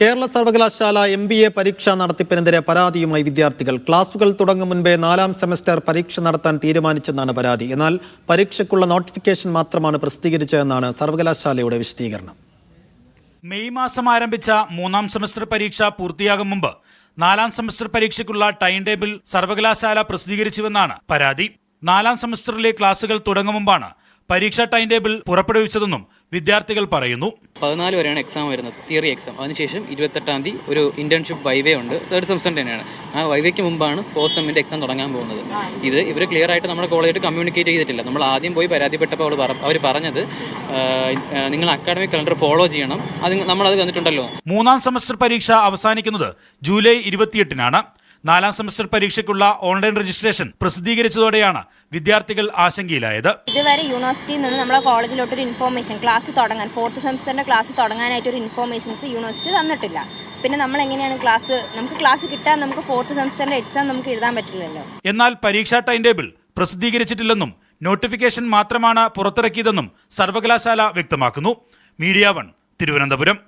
കേരള സർവകലാശാല M B A പരീക്ഷാ നടത്തിപ്പിനെതിരെ പരാതിയുമായി വിദ്യാർത്ഥികൾ. ക്ലാസുകൾ തുടങ്ങും മുൻപേ നാലാം സെമസ്റ്റർ പരീക്ഷ നടത്താൻ തീരുമാനിച്ചെന്നാണ് പരാതി. എന്നാൽ പരീക്ഷയ്ക്കുള്ള നോട്ടിഫിക്കേഷൻ മാത്രമാണ് പ്രസിദ്ധീകരിച്ചതെന്നാണ് സർവകലാശാലയുടെ വിശദീകരണം. മെയ് മാസം ആരംഭിച്ച മൂന്നാം സെമസ്റ്റർ പരീക്ഷ പൂർത്തിയാകും മുമ്പ് നാലാം സെമസ്റ്റർ പരീക്ഷയ്ക്കുള്ള ടൈം ടേബിൾ സർവകലാശാല പ്രസിദ്ധീകരിച്ചുവെന്നാണ് പരാതി. നാലാം സെമസ്റ്ററിലെ ക്ലാസുകൾ തുടങ്ങും മുമ്പാണ് പരീക്ഷാ ടൈം ടേബിൾ പുറപ്പെടുവിച്ചതെന്നും വിദ്യാർത്ഥികൾ പറയുന്നു. പതിനാല് വരെയാണ് എക്സാം വരുന്നത് തിയറി എക്സാം അതിനുശേഷം ഇരുപത്തെട്ടാം തീയതി ഒരു ഇന്റേൺഷിപ്പ് വൈവേ ഉണ്ട്. തേർഡ് സെമസ്റ്റർ തന്നെയാണ്. ആ വൈവേക്ക് മുമ്പാണ് പോസ്റ്റ് സെമ്മിന്റെ എക്സാം തുടങ്ങാൻ പോകുന്നത്. ഇത് ഇവർ ക്ലിയർ ആയിട്ട് നമ്മുടെ കോളേജിൽ കമ്മ്യൂണിക്കേറ്റ് ചെയ്തിട്ടില്ല. നമ്മൾ ആദ്യം പോയി പരാതിപ്പെട്ടപ്പോൾ അവർ അവർ പറഞ്ഞത് നിങ്ങൾ അക്കാഡമിക് കലണ്ടർ ഫോളോ ചെയ്യണം. അത് നമ്മളത് കണ്ടിട്ടുണ്ടല്ലോ മൂന്നാം സെമസ്റ്റർ പരീക്ഷ അവസാനിക്കുന്നത് ജൂലൈ ഇരുപത്തിയെട്ടിനാണ്. നാലാം സെമസ്റ്റർ പരീക്ഷയ്ക്കുള്ള ഓൺലൈൻ രജിസ്ട്രേഷൻ പ്രസിദ്ധീകരിച്ചതോടെയാണ് വിദ്യാർത്ഥികൾ ആശങ്കയിലായത്. ഇതുവരെ യൂണിവേഴ്സിറ്റിയിൽ നിന്ന് നമ്മുടെ നമ്മളെ കോളേജിലോട്ടൊരു ഇൻഫോർമേഷൻ ക്ലാസ് തുടങ്ങാൻ ഫോർത്ത് സെമസ്റ്ററിന്റെ ക്ലാസ് തുടങ്ങാനായിട്ട് ഒരു ഇൻഫോർമേഷൻസ് യൂണിവേഴ്സിറ്റി തന്നിട്ടില്ല. പിന്നെ നമ്മൾ എങ്ങനെയാണ് ക്ലാസ് നമുക്ക് ക്ലാസ് കിട്ടാൻ നമുക്ക് ഫോർത്ത് സെമസ്റ്ററിന്റെ എക്സാം നമുക്ക് എഴുതാൻ പറ്റില്ലല്ലോ. എന്നാൽ പരീക്ഷാ ടൈം ടേബിൾ പ്രസിദ്ധീകരിച്ചിട്ടില്ലെന്നും നോട്ടിഫിക്കേഷൻ മാത്രമാണ് പുറത്തിറക്കിയതെന്നും സർവകലാശാല വ്യക്തമാക്കുന്നു. Media one Thiruvananthapuram.